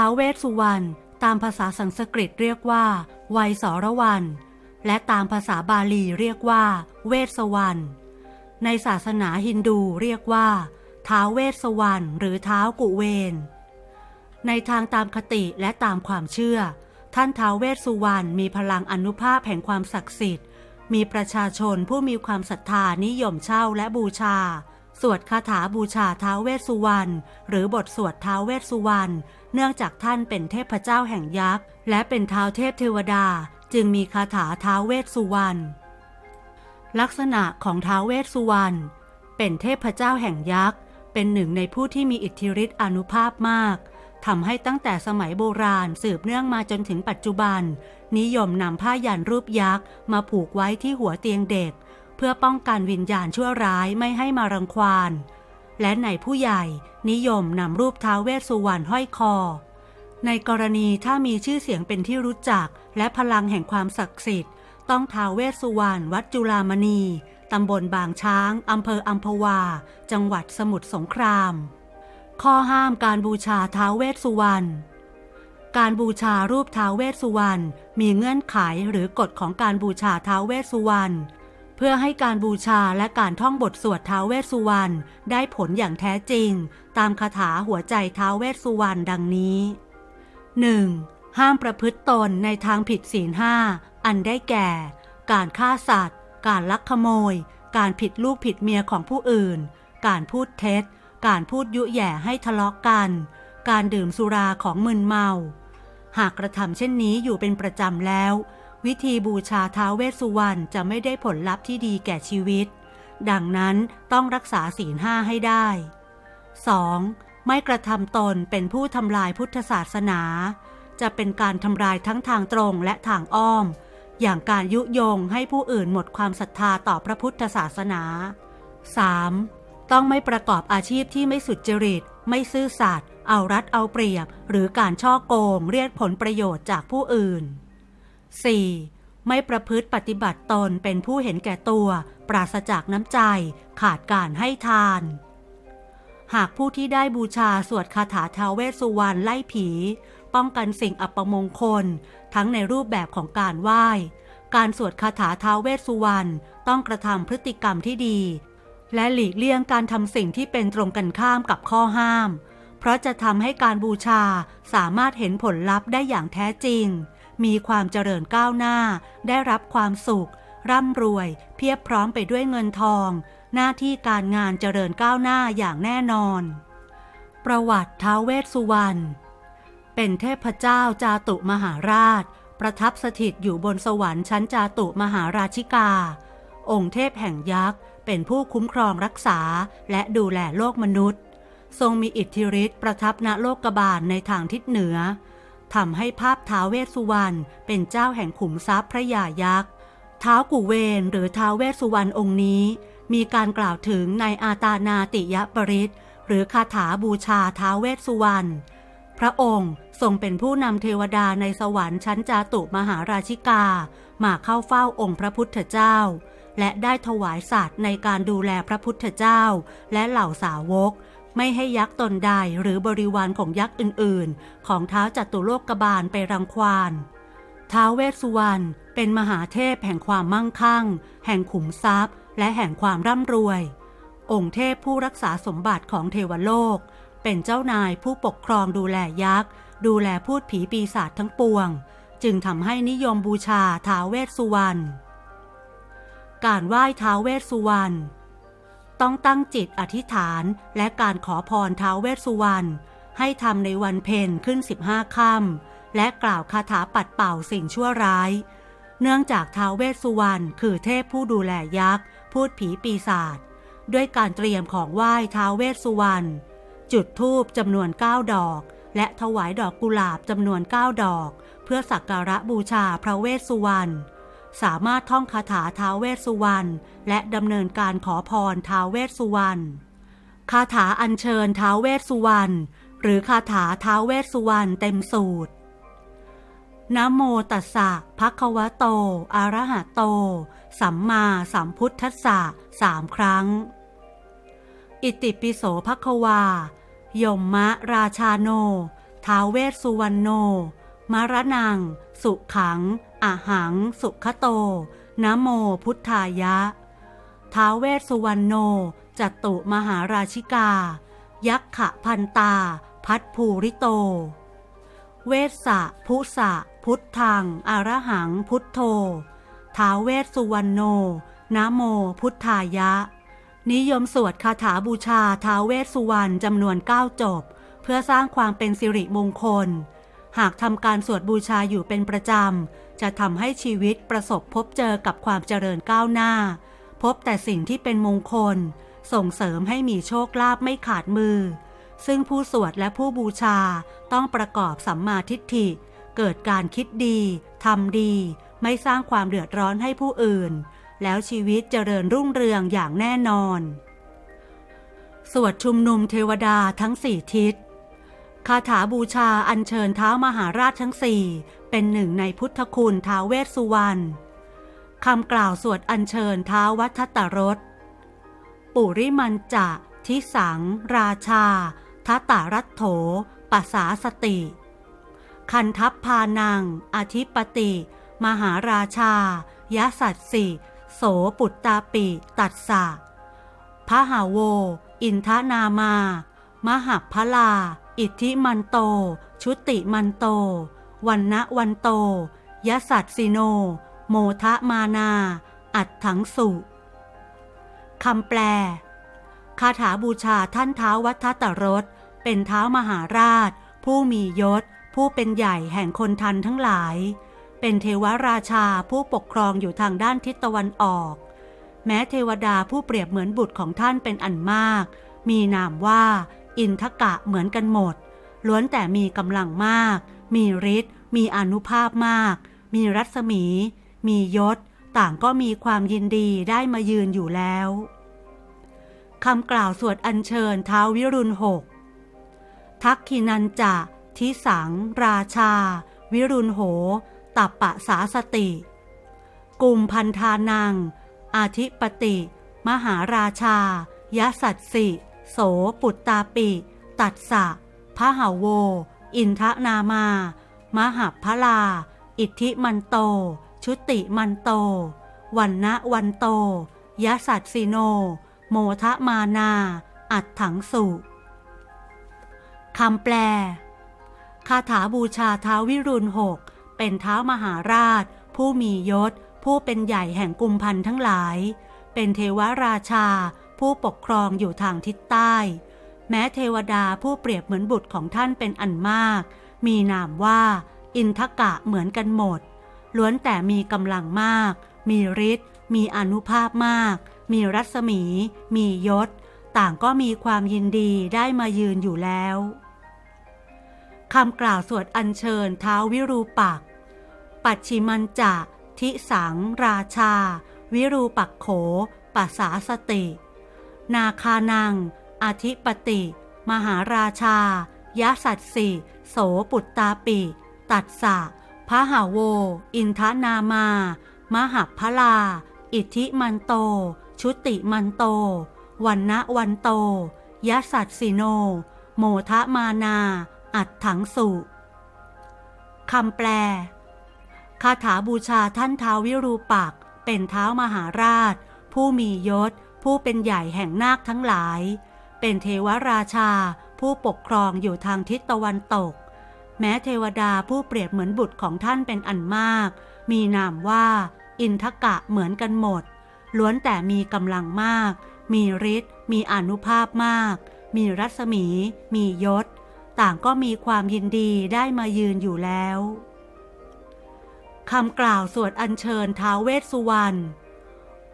ท้าวเวสสุวรรณตามภาษาสันสกฤตเรียกว่า ไวยสรวรรณและตามภาษาบาลีเรียกว่า เวสสวรรณในศาสนาฮินดูเรียกว่าท้าวเวสสวรรณหรือเท้าวกุเวน ในทางตามคติและตามความเชื่อ ท่านท้าวเวสสุวรรณมีพลังอนุภาพแห่งความศักดิ์สิทธิ์ มีประชาชนผู้มีความศรัทธานิยมเช่าและบูชา สวดคาถาบูชาท้าวเวสสุวรรณหรือบทสวดท้าวเวสสุวรรณ เนื่องจากท่านเป็นเทพเจ้าแห่งยักษ์ และเป็นท้าวเทพเทวดา จึงมีคาถาท้าวเวสสุวรรณ ลักษณะของท้าวเวสสุวรรณเป็นเทพเจ้าแห่งยักษ์ เป็นหนึ่งในผู้ที่มีอิทธิฤทธิ์อนุภาพมากทำให้ตั้งแต่สมัยโบราณสืบเนื่องมาจนถึงปัจจุบัน นิยมนำผ้ายันรูปยักษ์ มาผูกไว้ที่หัวเตียงเด็ก เพื่อป้องกันวิญญาณชั่วร้ายไม่ให้มารังควาน และในผู้ใหญ่นิยมนำรูปท้าวเวสสุวรรณห้อยคอ ในกรณีถ้ามีชื่อเสียงเป็นที่รู้จัก และพลังแห่งความศักดิ์สิทธิ์ ต้องท้าวเวสสุวรรณวัดจุลามณีตำบลบางช้างอำเภออัมพวา จังหวัดสมุทรสงคราม ข้อห้ามการบูชาท้าวเวสสุวรรณการบูชารูปท้าวเวสสุวรรณมีเงื่อนไขหรือกฎของการบูชาท้าวเวสสุวรรณ เพื่อให้การบูชาและการท่องบทสวดท้าวเวสสุวรรณได้ผลอย่างแท้จริง ตามคาถาหัวใจท้าวเวสสุวรรณดังนี้ 1. ห้ามประพฤติตนในทางผิดศีลห้าอันได้แก่ การฆ่าสัตว์ การลักขโมย การผิดลูกผิดเมียของผู้อื่น การพูดเท็จ การพูดยุแย่ให้ทะเลาะกกัน การดื่มสุราของมึนเมา หากกระทำเช่นนี้อยู่เป็นประจำแล้ว วิธีบูชาท้าวเวสสุวรรณจะไม่ได้ผลลัพธ์ที่ดีแก่ชีวิต ดังนั้นต้องรักษาศีลห้าให้ได้ 2. ไม่กระทำตนเป็นผู้ทำลายพุทธศาสนา จะเป็นการทำลายทั้งทางตรงและทางอ้อม อย่างการยุยงให้ผู้อื่นหมดความศรัทธาต่อพระพุทธศาสนา 3. ต้องไม่ประกอบอาชีพที่ไม่สุจริต ไม่ซื่อสัตย์เอารัดเอาเปรียบ หรือการช่อโกงเรียกผลประโยชน์จากผู้อื่น 4. ไม่ประพฤติปฏิบัติตนเป็นผู้เห็นแก่ตัว ปราศจากน้ำใจ ขาดการให้ทาน หากผู้ที่ได้บูชาสวดคาถาทาวเวสุวรรณไล่ผี ป้องกันสิ่งอัปมงคล ทั้งในรูปแบบของการไหว้ การสวดคาถาทาวเวสุวรรณต้องกระทำพฤติกรรมที่ดี และหลีกเลี่ยงการทำสิ่งที่เป็นตรงกันข้ามกับข้อห้าม เพราะจะทำให้การบูชาสามารถเห็นผลลัพธ์ได้อย่างแท้จริง มีความเจริญก้าวหน้า ได้รับความสุข ร่ำรวย เพียบพร้อมไปด้วยเงินทอง หน้าที่การงานเจริญก้าวหน้าอย่างแน่นอน ประวัติท้าวเวสสุวรรณเป็นเทพเจ้าจาตุมหาราช ประทับสถิตอยู่บนสวรรค์ชั้นจาตุมหาราชิกา องค์เทพแห่งยักษ์ เป็นผู้คุ้มครองรักษาและดูแลโลกมนุษย์ ทรงมีอิทธิฤทธิ์ประทับณโลกกบาลในทางทิศเหนือ ทำให้ภาพท้าวเวสสุวรรณเป็นเจ้าแห่งขุมทรัพย์พระยายักษ์ท้าวกุเวนหรือท้าวเวสสุวรรณองค์นี้ มีการกล่าวถึงในอาตานาติยปริตหรือคาถาบูชาท้าวเวสสุวรรณพระองค์ทรงเป็นผู้นำเทวดาในสวรรค์ชั้นจาตุมหาราชิกา มาเข้าเฝ้าองค์พระพุทธเจ้า และได้ถวายสัตว์ในการดูแลพระพุทธเจ้า และเหล่าสาวก ไม่ให้ยักษ์ตนใดหรือบริวารของยักษ์อื่นๆ ของเท้าจัตุโลกบาลไปรังควานท้าวเวสสุวรรณเป็นมหาเทพแห่งความมั่งคั่ง แห่งขุมทรัพย์ และแห่งความร่ำรวย องค์เทพผู้รักษาสมบัติของเทวโลก เป็นเจ้านายผู้ปกครองดูแลยักษ์ ดูแลพูดผีปีศาจทั้งปวง จึงทำให้นิยมบูชาท้าวเวสสุวรรณการไหว้ท้าวเวสสุวรรณ ต้องตั้งจิตอธิษฐานและการขอพรท้าวเวสสุวรรณให้ทำในวันเพ็ญขึ้น 15ค่ำและกล่าวคาถาปัดเป่าสิ่งชั่วร้าย เนื่องจากท้าวเวสสุวรรณคือเทพผู้ดูแลยักษ์ พูดผีปีศาจด้วยการเตรียมของไหว้ท้าวเวสสุวรรณจุดธูปจำนวน 9 ดอก และถวายดอกกุหลาบจำนวน 9 ดอก เพื่อสักการะบูชาพระเวสสุวรรณ สามารถท่องคาถาท้าเวสสุวรรณและดำเนินการขอพรท้าเวสสุวรรณคาถาอัญเชิญท้าเวสสุวรรณหรือคาถาท้าเวสสุวรรณเต็มสูตรนะโมตัสสะภะคะวะโต อะระหะโต สัมมาสัมพุทธัสสะสามครั้ง อิติปิโสภะคะวา ยมมะราชาโน ท้าเวสสุวรรณโน มรนัง สุขัง อาหังสุขโตนะโมพุทธายะ ท้าวเวสสุวรรณโนจตุมหาราชิกา ยักขะพันตา พัดภูริโต เวสสะพุสะพุทธังอรหังพุทโธท้าวเวสสุวรรณโนนะโมพุทธายะ นิยมสวดคาถาบูชาท้าวเวสสุวรรณจำนวน 9 จบ เพื่อสร้างความเป็นสิริมงคล หากทำการสวดบูชาอยู่เป็นประจำ จะทำให้ชีวิตประสบพบเจอกับความเจริญก้าวหน้า พบแต่สิ่งที่เป็นมงคล ส่งเสริมให้มีโชคลาภไม่ขาดมือ ซึ่งผู้สวดและผู้บูชาต้องประกอบสัมมาทิฏฐิ เกิดการคิดดีทำดี ไม่สร้างความเดือดร้อนให้ผู้อื่น แล้วชีวิตเจริญรุ่งเรืองอย่างแน่นอน สวดชุมนุมเทวดาทั้งสี่ทิศ คาถาบูชาอัญเชิญเท้ามหาราชทั้งสี่เป็นหนึ่งในพุทธคุณท้าวเวสสุวรรณคำกล่าวสวดอัญเชิญเท้าวัฒตรสปุริมันจะทิสัง ราชาทัตตารัตโถปัสสาสติ คันทัพพานัง อธิปติ มหาราชายะสัตสิโสปุตตาปิตัสสะพระหาโว อินทนามา มหัพพลา อิทธิมันโต ชุติมันโต วันนะวันโต ยะสัตสิโน โมทะมานา อัดถังสุคำแปล คาถาบูชาท่านเท้าวัฒตรสเป็นเท้ามหาราช ผู้มียศ ผู้เป็นใหญ่แห่งคนทันทั้งหลาย เป็นเทวราชาผู้ปกครองอยู่ทางด้านทิศตะวันออก แม้เทวดาผู้เปรียบเหมือนบุตรของท่านเป็นอันมาก มีนามว่า อินทกะเหมือนกันหมด ล้วนแต่มีกำลังมาก มีฤทธิ์มีอนุภาพมาก มีรัศมี มียศ ต่างก็มีความยินดีได้มายืนอยู่แล้วคำกล่าวสวดอัญเชิญท้าววิรุณหกทักขินันจะ ทิสัง ราชา วิรุณโห ตัปปะสาสติ กุมพันธานัง อาธิปติ มหาราชายะสัตสิ โสปุตตาปิ ตัดสะพระหาโว อินทนามา มหัพลา อิทธิมันโต ชุติมันโต วันนะวันโต ยะสัตสิโน โมทะมานา อัดถังสุคำแปล คาถาบูชาท้าววิรุณหก เป็นเท้ามหาราช ผู้มียศ ผู้เป็นใหญ่แห่งกุมพันธ์ทั้งหลาย เป็นเทวราชา ผู้ปกครองอยู่ทางทิศใต้ แม้เทวดาผู้เปรียบเหมือนบุตรของท่านเป็นอันมาก มีนามว่า อินทกะเหมือนกันหมด ล้วนแต่มีกำลังมาก มีฤทธิ์มีอนุภาพมาก มีรัศมี มียศ ต่างก็มีความยินดีได้มายืนอยู่แล้วคำกล่าวสวดอัญเชิญเท้าวิรูปัก ปัจฉิมันจะ ทิสัง ราชา วิรูปักโขปัสสาสติ นาคานัง อธิปติ มหาราชายะสัตสิโสปุตตาปิ ตัดสะพระหาโว อินทนามา มหัพลา อิทธิมันโต ชุติมันโต วันนะวันโตยะสัตสิโน โมทะมานา อัดถังสุคำแปล คาถาบูชาท่านท้าววิรูปักษ์เป็นเท้ามหาราช ผู้มียศ ผู้เป็นใหญ่แห่งนาคทั้งหลาย เป็นเทวราชาผู้ปกครองอยู่ทางทิศตะวันตก แม้เทวดาผู้เปรียบเหมือนบุตรของท่านเป็นอันมาก มีนามว่า อินทกะเหมือนกันหมด ล้วนแต่มีกำลังมาก มีฤทธิ์มีอนุภาพมาก มีรัศมี มียศ ต่างก็มีความยินดีได้มายืนอยู่แล้วคำกล่าวสวดอัญเชิญท้าวเวสสุวรรณ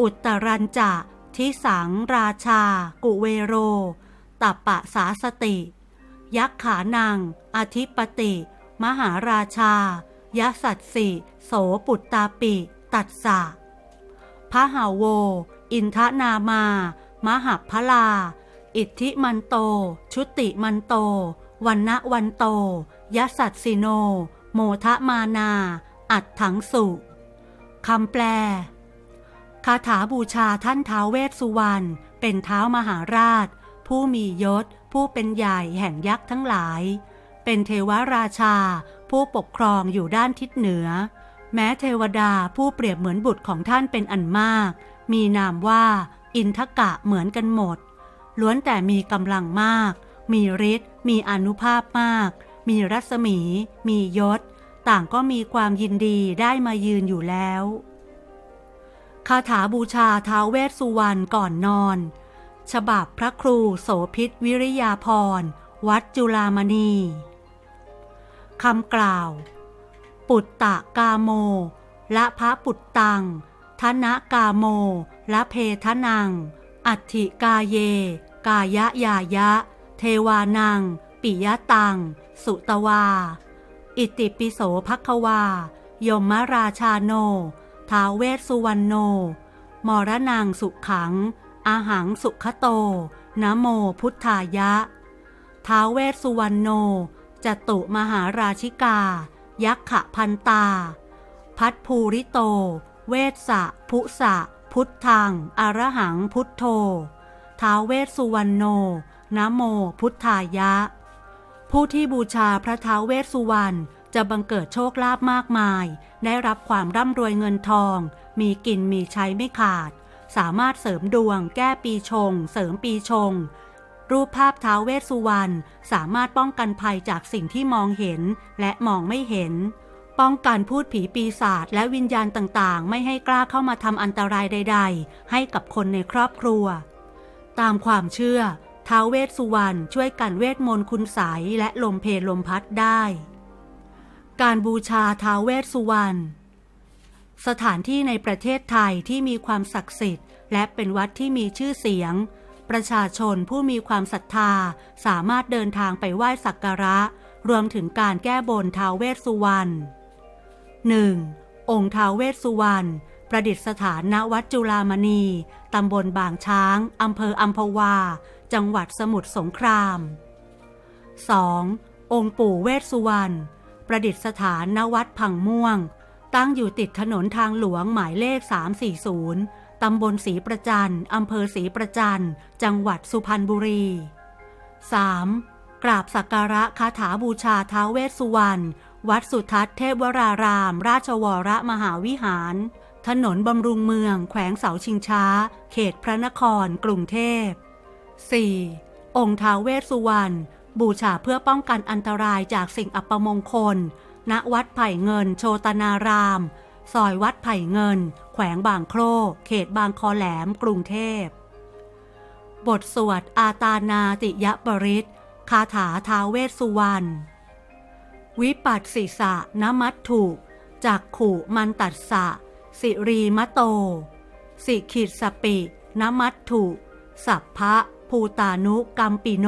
อุตรัญจะ ทิสังราชา กุเวโร ตัปปะสาสติ ยักขานัง อธิปติ มหาราชายสัตสิโสปุตตาปิ ตัดสะพระหาโว อินทนามามหัพลา อิทธิมันโต ชุติมันโต วันนะวันโตยสัตสิโน โมทะมานา อัดถังสุคำแปลาถาบูชาท่านท้าวเวสสุวรรณเป็นเท้ามหาราช ผู้มียศ ผู้เป็นใหญ่แห่งยักษ์ทั้งหลายเเป็นเทวราชา ผู้ปกครองอยู่ด้านทิศเหนือ แม้เทวดาผู้เปรียบเหมือนบุตรของท่านเป็นอันมาก มีนามว่า อินทกะเหมือนกันหมด ล้วนแต่มีกำลังมาก มีฤทธิ์มีอนุภาพมาก มีรัศมี มียศ ต่างก็มีความยินดีได้มายืนอยู่แล้ว คาถาบูชาท้าวเวสสุวรรณก่อนนอน ฉบับพระครูโสพิษวิริยาพร วัดจุฬามณีคำกล่าว ปุตตะกาโม และพระปุตตังทนะกาโม และเพทนัง อัติกาเย กายะยายะ เทวานัง ปิยะตัง สุตวา อิติปิโสภัควา ยมราชาโน ท้าวเวสสุวรรณโน มรนางสุขขัง อาหังสุขโตนะโมพุทธายะ ท้าวเวสสุวรรณโนจตุมหาราชิกา ยักขะพันตา พัทภูริโต เวสสะภุสะพุทธังอรหังพุทโธท้าวเวสสุวรรณโนนะโมพุทธายะ ผู้ที่บูชาพระท้าวเวสสุวรรณ จะบังเกิดโชคลาภมากมาย ได้รับความร่ำรวยเงินทอง มีกินมีใช้ไม่ขาด สามารถเสริมดวง แก้ปีชง เสริมปีชง รูปภาพท้าวเวสสุวรรณสามารถป้องกันภัยจากสิ่งที่มองเห็นและมองไม่เห็น ป้องกันพูดผีปีศาจและวิญญาณต่างๆ ไม่ให้กล้าเข้ามาทำอันตรายใด ๆ ให้กับคนในครอบครัว ตามความเชื่อท้าวเวสสุวรรณช่วยกันเวทมนต์คุณใสยและลมเพลลมพัดได้ การบูชาท้าวเวสสุวรรณ สถานที่ในประเทศไทยที่มีความศักดิ์สิทธิ์ และเป็นวัดที่มีชื่อเสียง ประชาชนผู้มีความศรัทธาสามารถเดินทางไปไหว้สักการะ รวมถึงการแก้บนท้าวเวสสุวรรณ 1. องค์ท้าวเวสสุวรรณประดิษฐานณวัดจุฬามณี ตำบลบางช้าง อำเภออัมพวา จังหวัดสมุทรสงคราม 2. องค์ปู่เวสสุวรรณ ประดิษฐานณวัดพังม่วง ตั้งอยู่ติดถนนทางหลวงหมายเลข 340 ตำบลศรีประจันอำเภอศรีประจันจังหวัดสุพรรณบุรี 3. กราบสักการะคาถาบูชาท้าวเวสสุวรรณ วัดสุทัศน์เทพวราราม ราชวรมหาวิหาร ถนนบำรุงเมือง แขวงเสาชิงช้า เขตพระนคร กรุงเทพ 4. องค์ท้าวเวสสุวรรณ บูชาเพื่อป้องกันอันตรายจากสิ่งอัปมงคล ณ วัดไผ่เงิน โชตนาราม ซอยวัดไผ่เงิน แขวงบางโครเขตบางคอแหลม กรุงเทพ บทสวดอาตานาติยปริตคาถาท้าเวสสุวรรณ วิปัสสิสะนมัตถุจักขุมันตัสสะ สิรีมะโต สิขิดสปินมัตถุ สัพพะภูตานุกัมปิโน